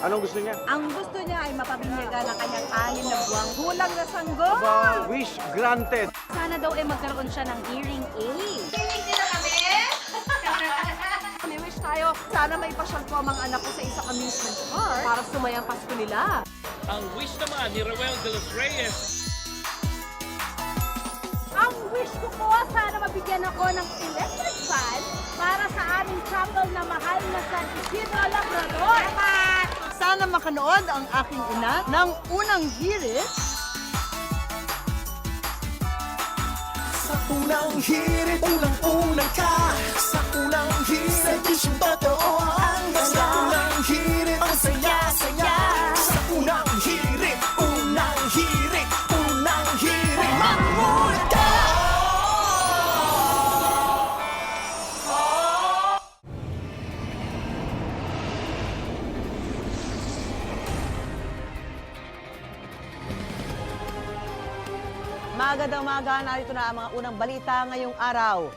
Anong gusto niya? Ang gusto niya ay mapabinyagan ng kanyang anim na buwang gulang na sanggol. Ba, wish granted. Sana daw ay magkaroon siya ng hearing aid. May wish tayo, sana may pasyal ko ang mga anak ko sa isang amusement park para sumayang Pasko nila. Ang wish naman ni Roel de los Reyes Ang wish ko po, sana mabigyan ako ng electric fan para sa aming chapel na mahal na San Isidro Labrador. Sana makanood ang aking ina ng unang hirit Sa unang hirit, unang-unang ka Narito na ang mga unang balita ngayong araw.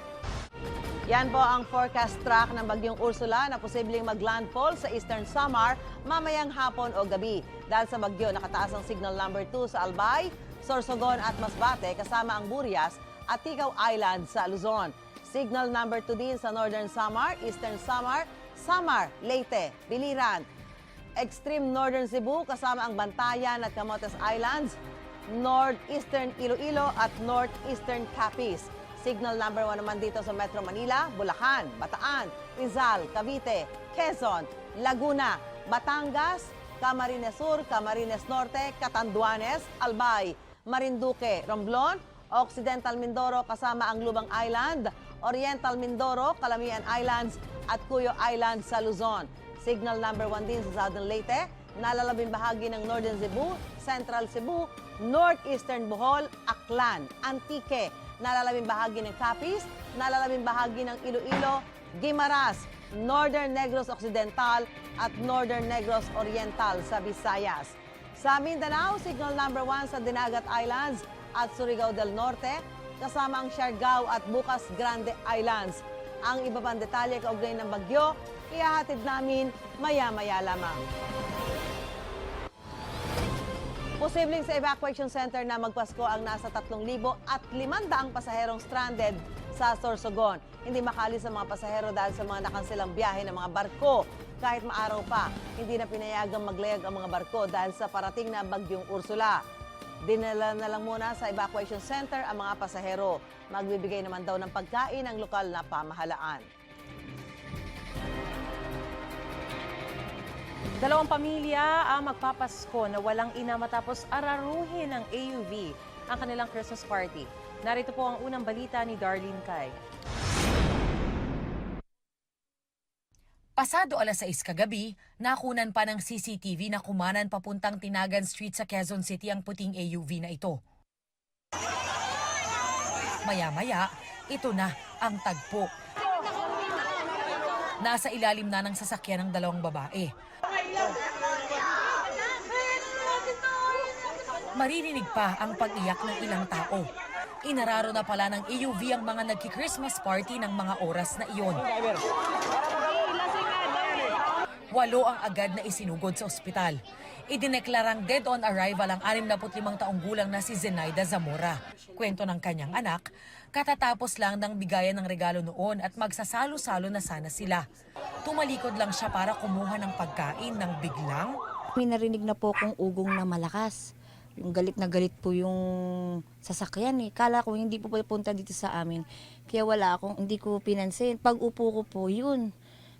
Yan po ang forecast track ng bagyong Ursula na posibleng maglandfall sa Eastern Samar mamayang hapon o gabi. Dahil sa bagyo, nakataas ang signal number 2 sa Albay, Sorsogon at Masbate kasama ang Burias at Tigaw Island sa Luzon. Signal number 2 din sa Northern Samar, Eastern Samar, Samar, Leyte, Biliran, Extreme Northern Cebu kasama ang Bantayan at Camotes Islands, Northeastern Iloilo at Northeastern Capiz. Signal number 1 naman dito sa Metro Manila, Bulacan, Bataan, Rizal, Cavite, Quezon, Laguna, Batangas, Camarines Sur, Camarines Norte, Catanduanes, Albay, Marinduque, Romblon, Occidental Mindoro kasama ang Lubang Island, Oriental Mindoro, Calamian Islands at Cuyo Island sa Luzon. Signal number 1 din sa Southern Leyte, nalalabing bahagi ng Northern Cebu, Central Cebu, Northeastern Bohol, Aklan, Antique, nalalabing bahagi ng Capiz, nalalabing bahagi ng Iloilo, Guimaras, Northern Negros Occidental at Northern Negros Oriental sa Visayas. Sa Mindanao, signal number 1 sa Dinagat Islands at Surigao del Norte, kasama ang Siargao at Bukas Grande Islands. Ang iba pang detalye kaugnay ng bagyo, ihahatid namin maya-maya lamang. Posibleng sa evacuation center na magpasko ang nasa 3,000 at 500 pasaherong stranded sa Sorsogon. Hindi makalis ang mga pasahero dahil sa mga nakansilang biyahe ng mga barko. Kahit maaraw pa, hindi na pinayagang maglayag ang mga barko dahil sa parating na bagyong Ursula. Dinala na lang muna sa evacuation center ang mga pasahero. Magbibigay naman daw ng pagkain ang lokal na pamahalaan. Dalawang pamilya ang magpapasko na walang ina matapos araruhin ng AUV ang kanilang Christmas party. Narito po ang unang balita ni Darlene Kai. Pasado alas 6 kagabi, nakunan pa ng CCTV na kumanan papuntang Tinagan Street sa Quezon City ang puting AUV na ito. Maya-maya, ito na ang tagpo. Nasa ilalim na ng sasakyan ng dalawang babae. Maririnig pa ang pag-iyak ng ilang tao. Inararo na pala ng AUV ang mga nagki-Christmas party ng mga oras na iyon. Walo ang agad na isinugod sa ospital. Idineklarang dead on arrival ang 65 taong gulang na si Zenaida Zamora. Kwento ng kanyang anak, katatapos lang ng bigayan ng regalo noon at magsasalo-salo na sana sila. Tumalikod lang siya para kumuha ng pagkain ng biglang May narinig na po akong ugong na malakas. Yung galit na galit po yung sasakyan eh. Kala ko hindi po punta dito sa amin. Kaya wala akong, hindi ko pinansin. Pag upo ko po, yun.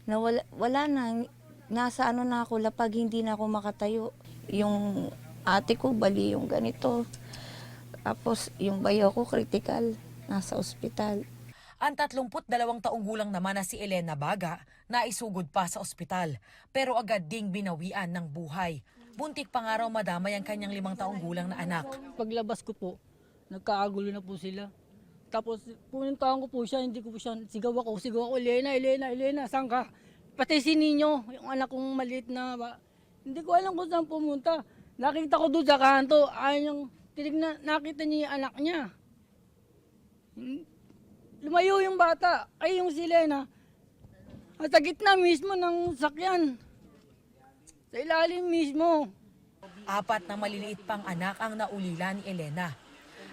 Na wala, wala na. Nasa ano na ako, lapag hindi na ako makatayo. Yung ate ko, bali yung ganito. Tapos yung bayo ko, critical. Nasa ospital. Ang 32 taong gulang naman na si Elena Baga na isugod pa sa ospital pero agad ding binawian ng buhay. Buntik pa nga raw madamay ang kanyang limang taong gulang na anak. paglabas ko po, nagkaagulo na po sila. Tapos pumuntahan ko po siya, hindi ko po siya, sigaw ako, sigaw ako, Elena, Elena, Elena, saan ka? Pati si Ninyo, yung anak kong maliit na, ba, hindi ko alam kung saan pumunta. Nakita ko doon sa kanto, ayun yung, tinignan, nakita niya yung anak niya. Hmm, Lumayo yung bata, ay yung si Elena, At sa gitna mismo ng sakyan. Sa ilalim mismo. Apat na maliliit pang anak ang naulila ni Elena.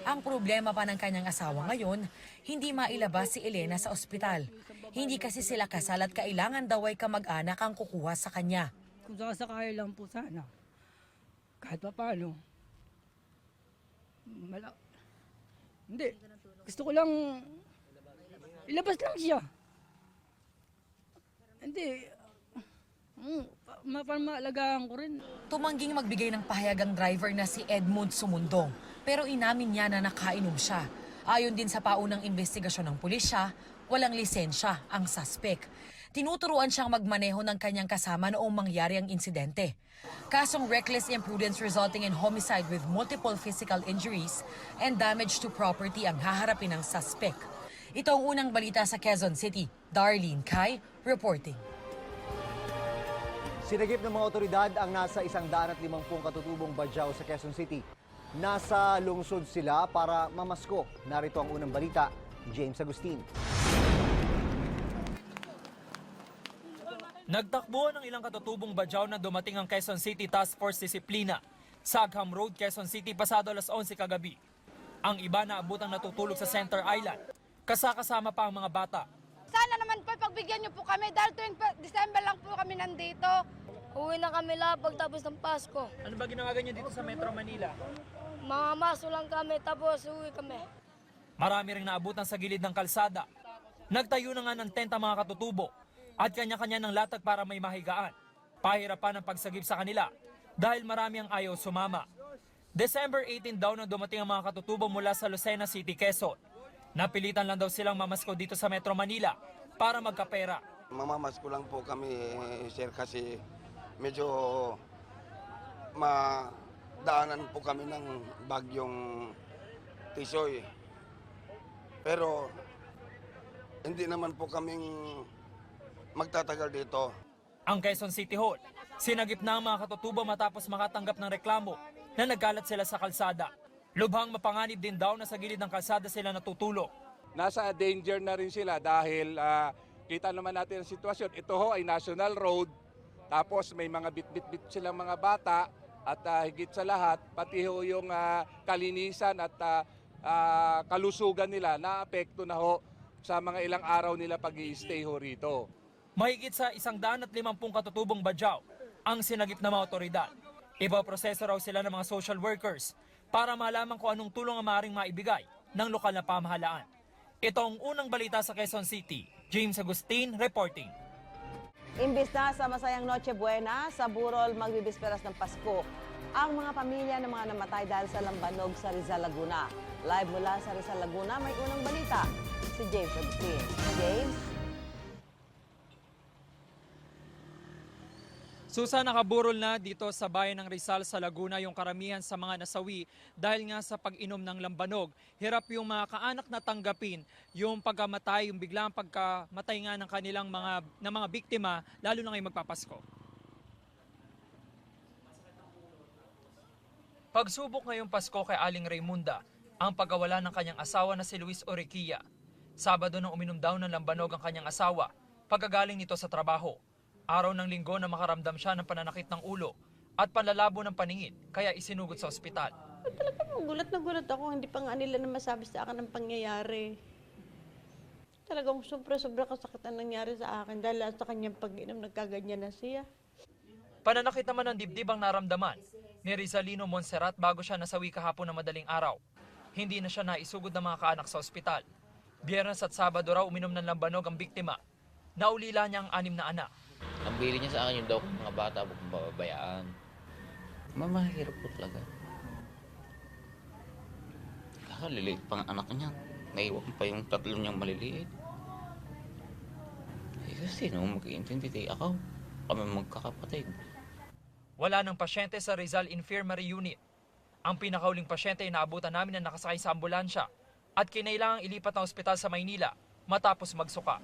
Ang problema pa ng kanyang asawa ngayon, hindi mailabas si Elena sa ospital. Hindi kasi sila kasal at kailangan daw ay kamag-anak ang kukuha sa kanya. Kung sasakaya lang po sana. Kahit pa paano. Mala... Hindi. Gusto ko lang... Ilabas lang siya. Hindi. Mm, pa- ma- para maalagaan ko rin. Tumangging magbigay ng pahayagang driver na si Edmund Sumundong, pero inamin niya na nakainom siya. Ayon din sa paunang investigasyon ng pulisya, walang lisensya ang suspect. Tinuturuan siyang magmaneho ng kanyang kasama noong mangyari ang insidente. Kasong reckless imprudence resulting in homicide with multiple physical injuries and damage to property ang haharapin ng suspect. Ito ang unang balita sa Quezon City. Darlene Kai, reporting. Sinagip ng mga otoridad ang nasa isang daan at limampung katutubong badyaw sa Quezon City. Nasa lungsod sila para mamasko. Narito ang unang balita, James Agustin. Nagtakbuhan ng ilang katutubong badyaw na dumating ang Quezon City Task Force Disiplina sa Agham Road, Quezon City, pasado alas 11 kagabi. Ang iba na abutang natutulog sa Center Island. Kasakasama pa ang mga bata. Sana naman po pagbigyan niyo po kami dahil tuwing December lang po kami nandito. Uwi na kami lahat pagtapos ng Pasko. Ano ba ginawa ganyan dito sa Metro Manila? Mga maso lang kami tapos uwi kami. Marami ring naabutan sa gilid ng kalsada. Nagtayo na nga ng tent ang mga katutubo at kanya-kanya ng latag para may mahigaan. Pahirapan ang pagsagip sa kanila dahil marami ang ayaw sumama. December 18 daw nang dumating ang mga katutubo mula sa Lucena City, Quezon. Napilitan lang daw silang mamasko dito sa Metro Manila para magkapera. Mamamas ko lang po kami, sir, kasi medyo madaanan po kami ng bagyong tisoy. Pero hindi naman po kaming magtatagal dito. Ang Quezon City Hall, sinagip na ang mga katutubo matapos makatanggap ng reklamo na nagkalat sila sa kalsada. Lubhang mapanganib din daw na sa gilid ng kalsada sila natutulog. nasa danger na rin sila dahil ah, kita naman natin ang sitwasyon. Ito ho ay national road, tapos may mga bit-bit-bit silang mga bata at ah, higit sa lahat, pati ho yung ah, kalinisan at ah, ah, kalusugan nila na apekto na ho sa mga ilang araw nila pag stay ho rito. Mahigit sa isang daan at limampung katutubong badyaw ang sinagip ng mga otoridad. Ipaproseso raw sila ng mga social workers para malaman kung anong tulong ang maaaring maibigay ng lokal na pamahalaan. Ito ang unang balita sa Quezon City. James Agustin reporting. Imbis na sa masayang Noche Buena, sa Burol magbibisperas ng Pasko ang mga pamilya ng mga namatay dahil sa lambanog sa Rizal, Laguna. Live mula sa Rizal, Laguna, may unang balita. Si James Agustin. James? Susan, nakaburol na dito sa bayan ng Rizal sa Laguna yung karamihan sa mga nasawi dahil nga sa pag-inom ng lambanog. Hirap yung mga kaanak na tanggapin yung pagkamatay, yung biglang pagkamatay nga ng kanilang mga, ng mga biktima, lalo na ngayong magpapasko. Pagsubok ngayong Pasko kay Aling Raymunda, ang pagkawala ng kanyang asawa na si Luis Orequia. Sabado nang uminom daw ng lambanog ang kanyang asawa, pagkagaling nito sa trabaho. Araw ng linggo na makaramdam siya ng pananakit ng ulo at panlalabo ng paningin, kaya isinugod sa ospital. Gulat na gulat ako, hindi pa nga nila na masabi sa akin ang pangyayari. Talagang sobra-sobra kasakit ang nangyari sa akin dahil sa kanyang pag-inom, nagkaganyan na siya. Pananakit naman ng dibdib ang naramdaman ni Rizalino Monserrat bago siya nasawi kahapon na madaling araw. Hindi na siya naisugod ng mga kaanak sa ospital. Biyernes at Sabado raw uminom ng lambanog ang biktima. Naulila niya ang anim na anak. Ang bili niya sa akin yung daw mga bata, huwag mong bababayaan. Mamahirap po talaga. Kaka, liliit pa ang anak niya. Naiwan pa yung tatlo niyang maliliit. Eh kasi no, mag-iintindi ako. Kami magkakapatid. Wala ng pasyente sa Rizal Infirmary Unit. Ang pinakauling pasyente ay naabutan namin na nakasakay sa ambulansya at kinailangang ilipat ng ospital sa Maynila matapos magsuka.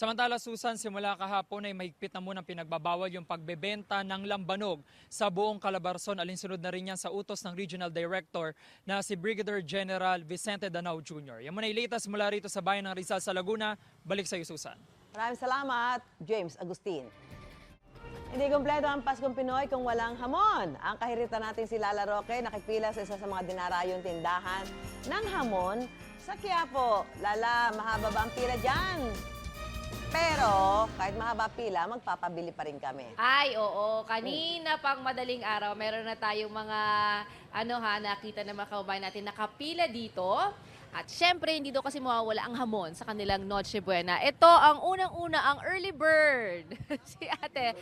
Samantala Susan, simula kahapon ay mahigpit na munang pinagbabawal yung pagbebenta ng lambanog sa buong Calabarzon. Alinsunod na rin yan sa utos ng Regional Director na si Brigadier General Vicente Danao Jr. Yan muna yung latest mula rito sa bayan ng Rizal sa Laguna. Balik sa iyo Susan. Maraming salamat, James Agustin. Hindi kumpleto ang Paskong Pinoy kung walang hamon. Ang kahiritan natin si Lala Roque nakipila sa isa sa mga dinarayong tindahan ng hamon sa Quiapo. Lala, mahaba ba ang pila dyan? Pero kahit mahaba pila, magpapabili pa rin kami. Ay, oo. Kanina pang madaling araw, meron na tayong mga, ano ha, nakita na mga kaubayan natin, nakapila dito. At syempre, hindi daw kasi mawawala ang hamon sa kanilang Noche Buena. Ito ang unang-una, ang early bird. si ate,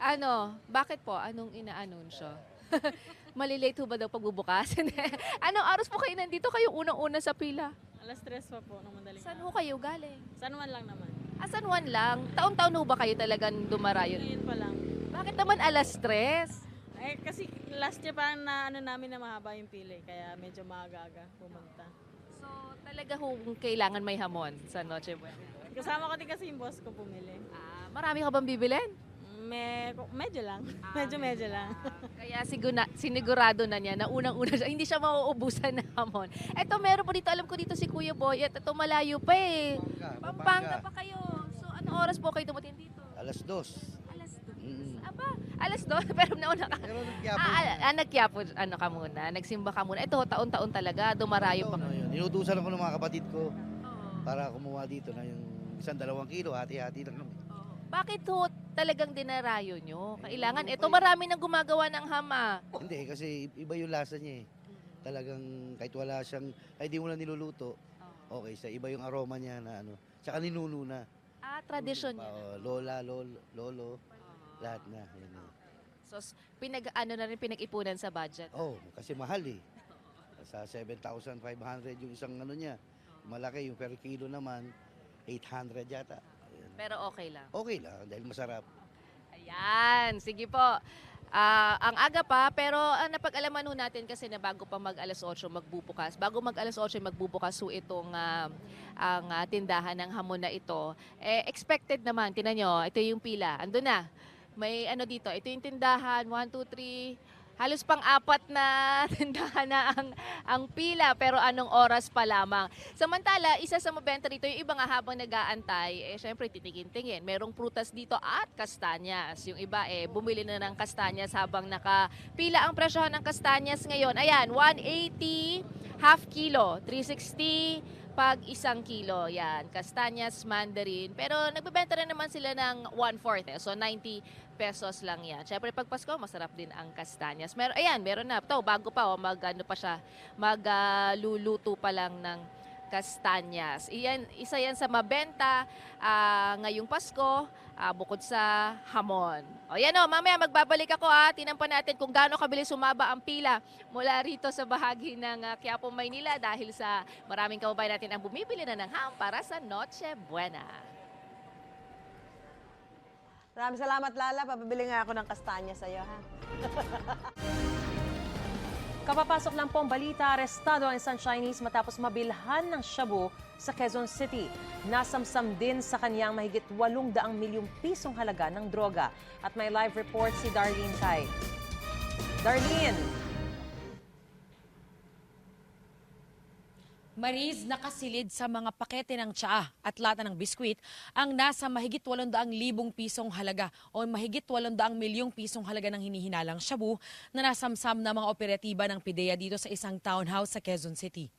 ano, bakit po? Anong ina-anunsyo? Malilate ho ba daw pagbubukas? Anong oras po kayo nandito? Kayo unang-una sa pila. Alas tres pa po ng madaling Saan ho kayo galing? San Juan lang naman. Ah, San Juan lang. Taon-taon ho ba kayo talagang dumarayon? Ngayon pa lang. Bakit naman alas tres? Eh, kasi last year parang na ano namin na mahaba yung pili. Kaya medyo maaga-aga pumunta. So, talaga ho kailangan may hamon sa Noche Buena. Kasama ko din kasi yung boss ko pumili. Ah, marami ka bang bibilin? Me, medyo lang. medyo medyo lang. Kaya siguna, sinigurado na niya na unang-una siya, hindi siya mauubusan ng hamon. Eto, meron po dito, alam ko dito si Kuya Boy, at ito malayo pa eh. Pampanga pa kayo. So, anong oras po kayo dumating dito? Alas dos. Alas 2. Aba, alas 2, pero nauna ka. Ah, ah, ah, nagkiyapo, ano ka muna, nagsimba ka muna. Ito, taon-taon talaga, dumarayo pa. Ayun, Inutusan ako ng mga kapatid ko para kumuha dito na yung isang dalawang kilo, hati-hati lang kami. Bakit ho talagang dinarayo nyo? Kailangan, ito marami nang gumagawa ng hama. Hindi, kasi iba yung lasa niya eh. Talagang kahit wala siyang, kahit di mo na niluluto, okay sa iba yung aroma niya na ano. Tsaka ninuno na. Ah, tradisyon niya. oh, lola, lolo, lolo, lahat na. Yan, eh. So, s- pinag, ano na rin pinag-ipunan sa budget. Oh, kasi mahal eh. Sa 7,500 yung isang ano niya. Malaki yung per kilo naman, 800 yata. Pero okay lang. Okay lang, dahil masarap. Ayan, sige po. Ah, ang aga pa, pero ah, napag-alaman ho natin kasi na bago pa mag alas 8 magbubukas. Bago mag alas 8 magbubukas ho itong ah, ang ah, tindahan ng hamon na ito. Eh, expected naman, tinan nyo, ito yung pila. Ando na. May ano dito, ito yung tindahan, 1, 2, 3, halos pang apat na tindahan na ang, ang pila pero anong oras pa lamang. Samantala, isa sa mabenta rito, yung iba nga habang nag-aantay, eh syempre titingin-tingin. Merong prutas dito at kastanyas. Yung iba eh bumili na ng kastanyas habang nakapila ang presyohan ng kastanyas ngayon. Ayan, 180 half kilo, 360 pag isang kilo. Yan, kastanyas, mandarin. Pero nagbebenta rin naman sila ng 1/4 eh. So 90 pesos lang yan. Syempre pag Pasko, masarap din ang kastanyas. Mer ayan, meron na. To, bago pa, oh, mag, ano pa siya, magluluto pa lang ng kastanyas. Iyan, isa yan sa mabenta ah, ngayong Pasko, ah, bukod sa hamon. O yan o, mamaya magbabalik ako ha. Tinan pa natin kung gaano kabilis sumaba ang pila mula rito sa bahagi ng ah, Quiapo, Maynila dahil sa maraming kababayan natin ang bumibili na ng ham para sa Noche Buena. Maraming salamat, Lala. Papabili nga ako ng kastanya sa'yo, ha? Kapapasok lang po ang balita, arestado ang isang Chinese matapos mabilhan ng shabu sa Quezon City. Nasamsam din sa kanyang mahigit 800 milyong pisong halaga ng droga. At may live report si Darlene Kai. Darlene! Mariz, nakasilid sa mga pakete ng tsaa at lata ng biskwit ang nasa mahigit 800,000 pisong halaga o mahigit 800 milyong pisong halaga ng hinihinalang shabu na nasamsam na mga operatiba ng PIDEA dito sa isang townhouse sa Quezon City.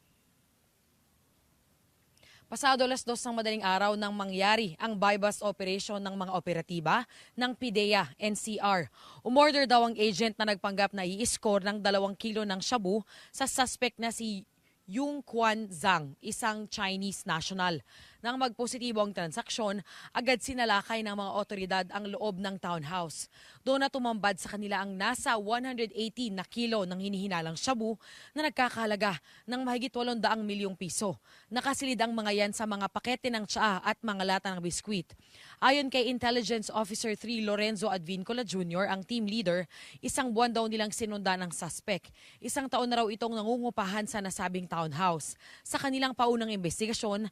Pasado alas dos ng madaling araw nang mangyari ang buy-bust operation ng mga operatiba ng PIDEA NCR. Umorder daw ang agent na nagpanggap na i-score ng dalawang kilo ng shabu sa suspect na si Yung Kwan Zhang, isang Chinese national. Nang magpositibo ang transaksyon, agad sinalakay ng mga otoridad ang loob ng townhouse. Doon na tumambad sa kanila ang nasa 180 na kilo ng hinihinalang shabu na nagkakahalaga ng mahigit 800 milyong piso. Nakasilid ang mga yan sa mga pakete ng tsaa at mga lata ng biskwit. Ayon kay Intelligence Officer 3 Lorenzo Advincola Jr., ang team leader, isang buwan daw nilang sinundan ng suspect. Isang taon na raw itong nangungupahan sa nasabing townhouse. Sa kanilang paunang investigasyon,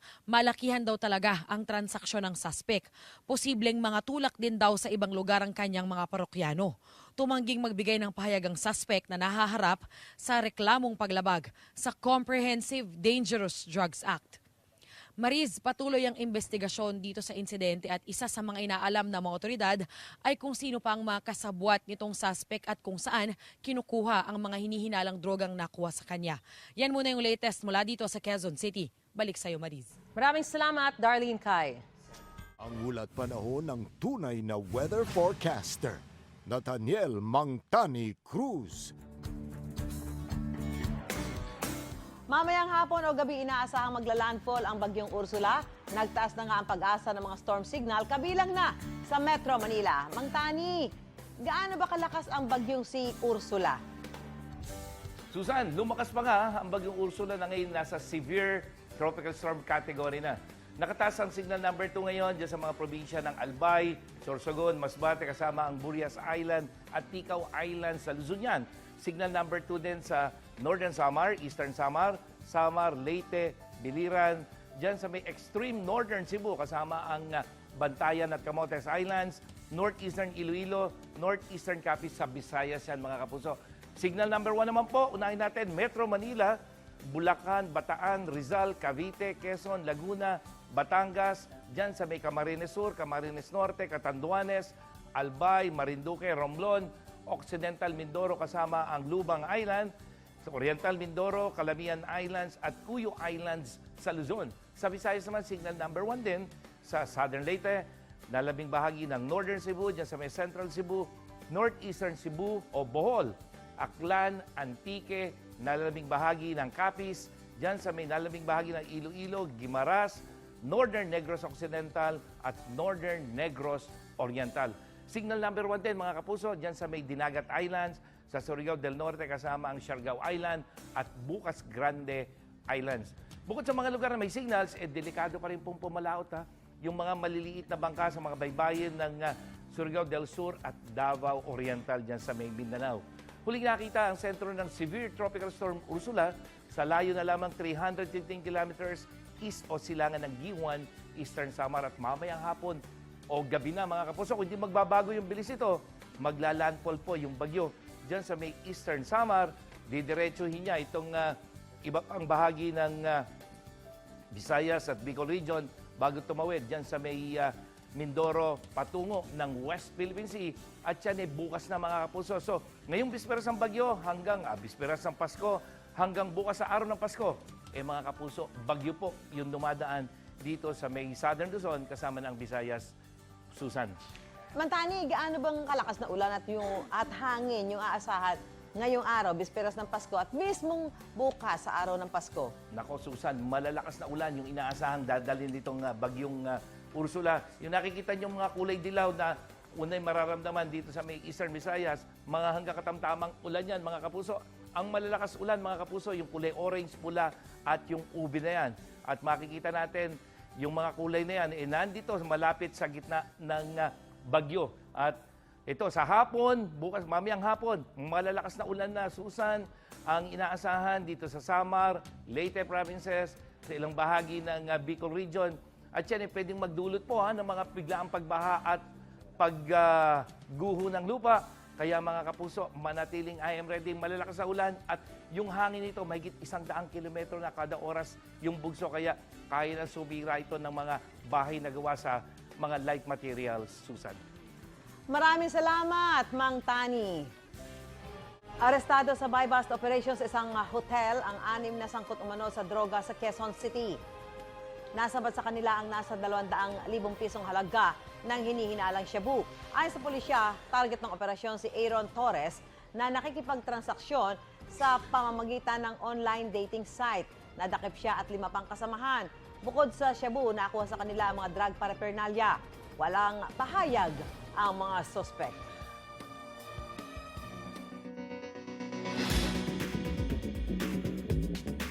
malakihan daw talaga ang transaksyon ng suspect. Posibleng mga tulak din daw sa ibang lugar ang kanyang mga parokyano. Tumangging magbigay ng pahayag ang suspect na nahaharap sa reklamong paglabag sa Comprehensive Dangerous Drugs Act. Mariz, patuloy ang investigasyon dito sa insidente at isa sa mga inaalam ng mga otoridad ay kung sino pa ang mga kasabwat nitong suspect at kung saan kinukuha ang mga hinihinalang drogang nakuha sa kanya. Yan muna yung latest mula dito sa Quezon City. Balik sa'yo, Mariz. Maraming salamat, Darlene Kai. Ang ulat panahon ng tunay na weather forecaster, Nathaniel Mangtani Cruz. Mamayang hapon o gabi inaasahang maglalandfall ang bagyong Ursula. Nagtaas na nga ang pag-asa ng mga storm signal kabilang na sa Metro Manila. Mang Tani, gaano ba kalakas ang bagyong si Ursula? Susan, lumakas pa nga ang bagyong Ursula na ngayon nasa severe tropical storm category na. Nakataas ang signal number 2 ngayon dyan sa mga probinsya ng Albay, Sorsogon, Masbate kasama ang Burias Island at Tikaw Island sa Luzon yan. Signal number 2 din sa Northern Samar, Eastern Samar, Samar, Leyte, Biliran, dyan sa may extreme Northern Cebu kasama ang ah, Bantayan at Camotes Islands, Northeastern Iloilo, Northeastern Capiz sa Visayas yan mga kapuso. Signal number 1 naman po, unahin natin, Metro Manila, Bulacan, Bataan, Rizal, Cavite, Quezon, Laguna, Batangas, dyan sa may Camarines Sur, Camarines Norte, Catanduanes, Albay, Marinduque, Romblon, Occidental Mindoro kasama ang Lubang Island, sa Oriental Mindoro, Calamian Islands at Cuyo Islands sa Luzon. Sa Visayas naman, signal number 1 din sa Southern Leyte, nalabing bahagi ng Northern Cebu, dyan sa may Central Cebu, Northeastern Cebu o Bohol, Aklan, Antique, nalalabing bahagi ng Capiz, dyan sa may nalalabing bahagi ng Iloilo, Guimaras, Northern Negros Occidental at Northern Negros Oriental. Signal number 1 din mga kapuso, dyan sa may Dinagat Islands, sa Surigao del Norte kasama ang Siargao Island at Bukas Grande Islands. Bukod sa mga lugar na may signals, eh delikado pa rin pong pumalaot ha. Yung mga maliliit na bangka sa mga baybayin ng ah, Surigao del Sur at Davao Oriental dyan sa may Mindanao. Huling nakita ang sentro ng severe tropical storm Ursula sa layo na lamang 315 kilometers east o silangan ng Giwan, Eastern Samar at mamayang hapon o gabi na mga kapuso. Kung hindi magbabago yung bilis ito, maglalandfall po yung bagyo dyan sa may Eastern Samar, didiretsuhin niya itong uh, iba pang bahagi ng uh, Visayas at Bicol Region bago tumawid dyan sa may uh, Mindoro patungo ng West Philippine Sea at yan ay bukas na mga kapuso. So, ngayong bisperas ng bagyo hanggang ah, bisperas ng Pasko hanggang bukas sa araw ng Pasko, eh mga kapuso, bagyo po yung dumadaan dito sa may Southern Luzon kasama ng Visayas, Susan. Mantani, gaano bang kalakas na ulan at yung at hangin yung aasahan ngayong araw, bisperas ng Pasko at mismong bukas sa araw ng Pasko? Nako Susan, malalakas na ulan yung inaasahang dadalhin ditong uh, bagyong uh, Ursula. Yung nakikita niyo mga kulay dilaw na unay mararamdaman dito sa may Eastern Visayas, mga hanggang katamtamang ulan yan mga kapuso. Ang malalakas ulan mga kapuso, yung kulay orange, pula at yung ubi na yan. At makikita natin yung mga kulay na yan, eh, nandito malapit sa gitna ng uh, bagyo. At ito, sa hapon, bukas, mamayang hapon, malalakas na ulan na, Susan, ang inaasahan dito sa Samar, Leyte provinces, sa ilang bahagi ng uh, Bicol Region. At yan ay pwedeng magdulot po ha, ng mga biglaang pagbaha at pagguho ng lupa. Kaya mga kapuso, manatiling I am ready, malalakas na ulan at yung hangin nito, mahigit isang daang kilometro na kada oras yung bugso. Kaya kaya na sumira ito ng mga bahay na gawa sa mga light materials, Susan. Maraming salamat, Mang Tani. Arestado sa buy-bust operations sa isang uh, hotel ang anim na sangkot umano sa droga sa Quezon City. Nasabat sa kanila ang nasa 200,000 pisong halaga ng hinihinalang shabu. Ayon sa pulisya, target ng operasyon si Aaron Torres na nakikipagtransaksyon sa pamamagitan ng online dating site. Nadakip siya at lima pang kasamahan. Bukod sa shabu, nakuha sa kanila ang mga drug paraphernalia. Walang pahayag ang mga suspect.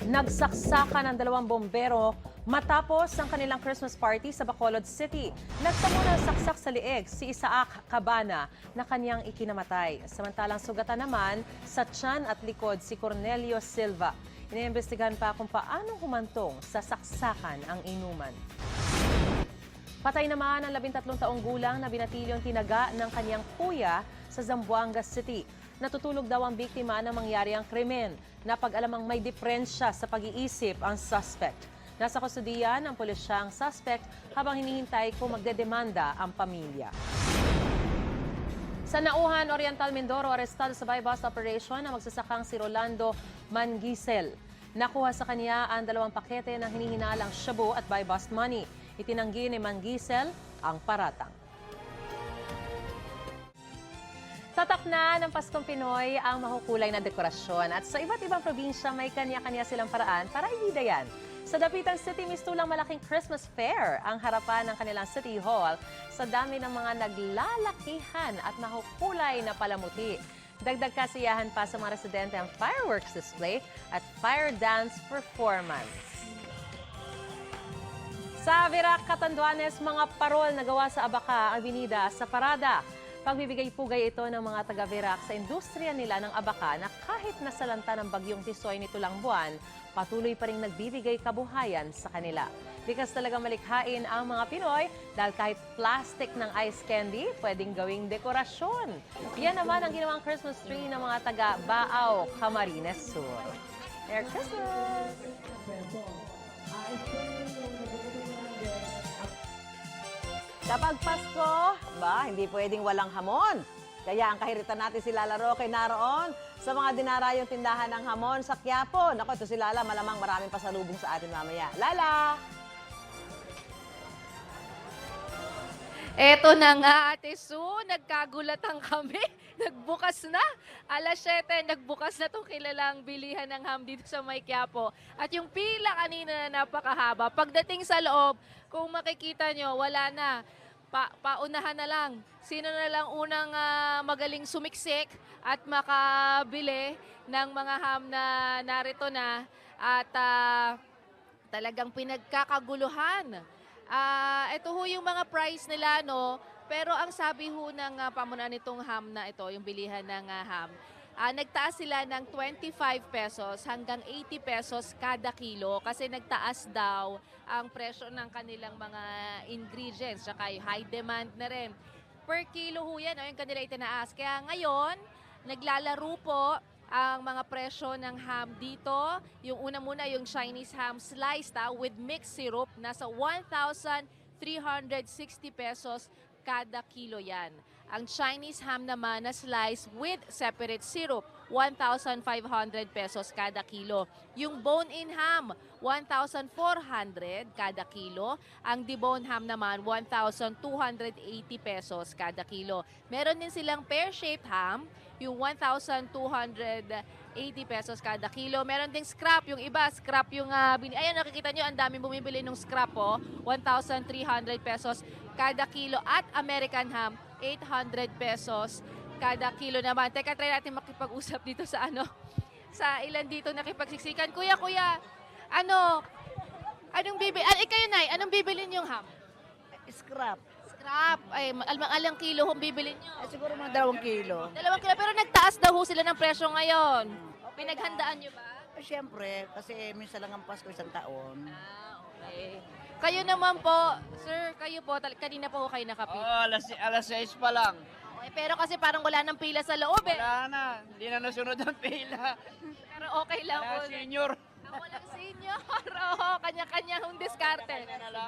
Nagsaksakan ang dalawang bombero matapos ang kanilang Christmas party sa Bacolod City. Nagtamo ng saksak sa lieg si Isaac Cabana na kanyang ikinamatay. Samantalang sugatan naman sa tiyan at likod si Cornelio Silva. Iniimbestigahan pa kung paano humantong sa saksakan ang inuman. Patay naman ang 13 taong gulang na binatilyong tinaga ng kanyang kuya sa Zamboanga City. Natutulog daw ang biktima na mangyari ang krimen. Napag-alamang may diferensya sa pag-iisip ang suspect. Nasa kustudiya ng pulisya ang suspect habang hinihintay kung magdedemanda ang pamilya. Sa Nauhan, Oriental Mindoro, arestado sa buy-bust operation ang magsasakang si Rolando Mangisel. Nakuha sa kanya ang dalawang pakete ng hinihinalang shabu at buy-bust money. Itinanggi ni Mangisel ang paratang. Tatak na ng Paskong Pinoy ang makukulay na dekorasyon at sa iba't ibang probinsya may kanya-kanya silang paraan para ibida yan. Sa Dapitan City, mistulang malaking Christmas fair ang harapan ng kanilang City Hall sa dami ng mga naglalakihan at makukulay na palamuti. Dagdag kasiyahan pa sa mga residente ang fireworks display at fire dance performance. Sa Virac, Catanduanes, mga parol na gawa sa Abaca, Avenida, sa Parada. Pagbibigay-pugay ito ng mga taga-Virac sa industriya nila ng Abaca na kahit nasalanta ng bagyong Tisoy nito lang buwan, patuloy pa rin nagbibigay kabuhayan sa kanila. Likas talaga malikhain ang mga Pinoy dahil kahit plastic ng ice candy, pwedeng gawing dekorasyon. Yan naman ang ginawang Christmas tree ng mga taga-Baaw, Camarines Sur. Merry Christmas! Kapag Pasko, ba, hindi pwedeng walang hamon. Kaya ang kahiritan natin si Lala Roque naroon sa mga dinarayong tindahan ng hamon sa Quiapo. Naku, ito si Lala, malamang maraming pasalubong sa atin mamaya. Lala! Eto na nga, Ate Sue, nagkagulatan kami. Nagbukas na. Alas 7, nagbukas na itong kilalang bilihan ng ham dito sa May Quiapo. At yung pila kanina na napakahaba. Pagdating sa loob, kung makikita nyo, wala na. Pa paunahan na lang. Sino na lang unang ah, magaling sumiksik at makabili ng mga ham na narito na. At ah, talagang pinagkakaguluhan. Ah, ito ho yung mga price nila no. Pero ang sabi ho ng ah, pamunan nitong ham na ito, yung bilihan ng ah, ham, ah, nagtaas sila ng 25 pesos hanggang 80 pesos kada kilo kasi nagtaas daw ang presyo ng kanilang mga ingredients. Yung high demand na rin. Per kilo ho yan, oh, yung kanila itinaas. Kaya ngayon, naglalaro po ang mga presyo ng ham dito. Yung una muna, yung Chinese ham sliced ah, with mixed syrup, nasa 1,360 pesos kada kilo yan. Ang Chinese ham naman na slice with separate syrup, 1,500 pesos kada kilo. Yung bone-in ham, 1,400 kada kilo. Ang debone ham naman, 1,280 pesos kada kilo. Meron din silang pear-shaped ham, yung 1,280 pesos kada kilo. Meron ding scrap, yung iba, scrap yung, uh, bini- ayan nakikita nyo, ang daming bumibili ng scrap po, 1,300 pesos kada kilo. At American ham, 800 pesos kada kilo naman. Teka, try natin makipag-usap dito sa ano, sa ilan dito nakipagsiksikan. Kuya, kuya, ano, anong bibili, ah, ikayo Nay, anong bibili niyong ham? Scrap. Scrap, ay, alang, alang kilo kung bibili niyo? Eh, siguro mga dalawang kilo. Dalawang kilo, pero nagtaas daw ho sila ng presyo ngayon. Pinaghandaan niyo ba? Eh, Siyempre, kasi minsan lang ang Pasko isang taon. Okay. Kayo naman po, sir, kayo po, tal- kanina po kayo nakapila. Oh, alas, alas 6 pa lang. Okay, pero kasi parang wala nang pila sa loob eh. Wala na. Hindi na nasunod ang pila. Pero okay lang Wala, po. senior. Ako lang senior. Oo, kanya-kanya hong diskarte. Wala.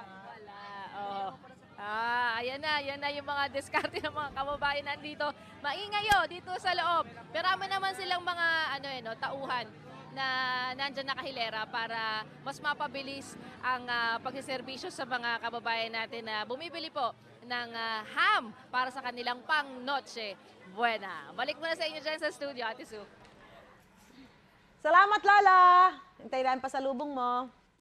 Oh. Ah, ayan na, ayan na yung mga diskarte ng mga kababayan nandito. Maingay oh, dito sa loob. Marami naman silang mga ano eh, no, tauhan na nandyan nakahilera para mas mapabilis ang ah, pagsiservisyo sa mga kababayan natin na bumibili po ng ah, ham para sa kanilang pang noche buena. Balik muna sa inyo dyan sa studio, Ate Sue. Salamat, Lala! Hintayin namin pasalubong mo.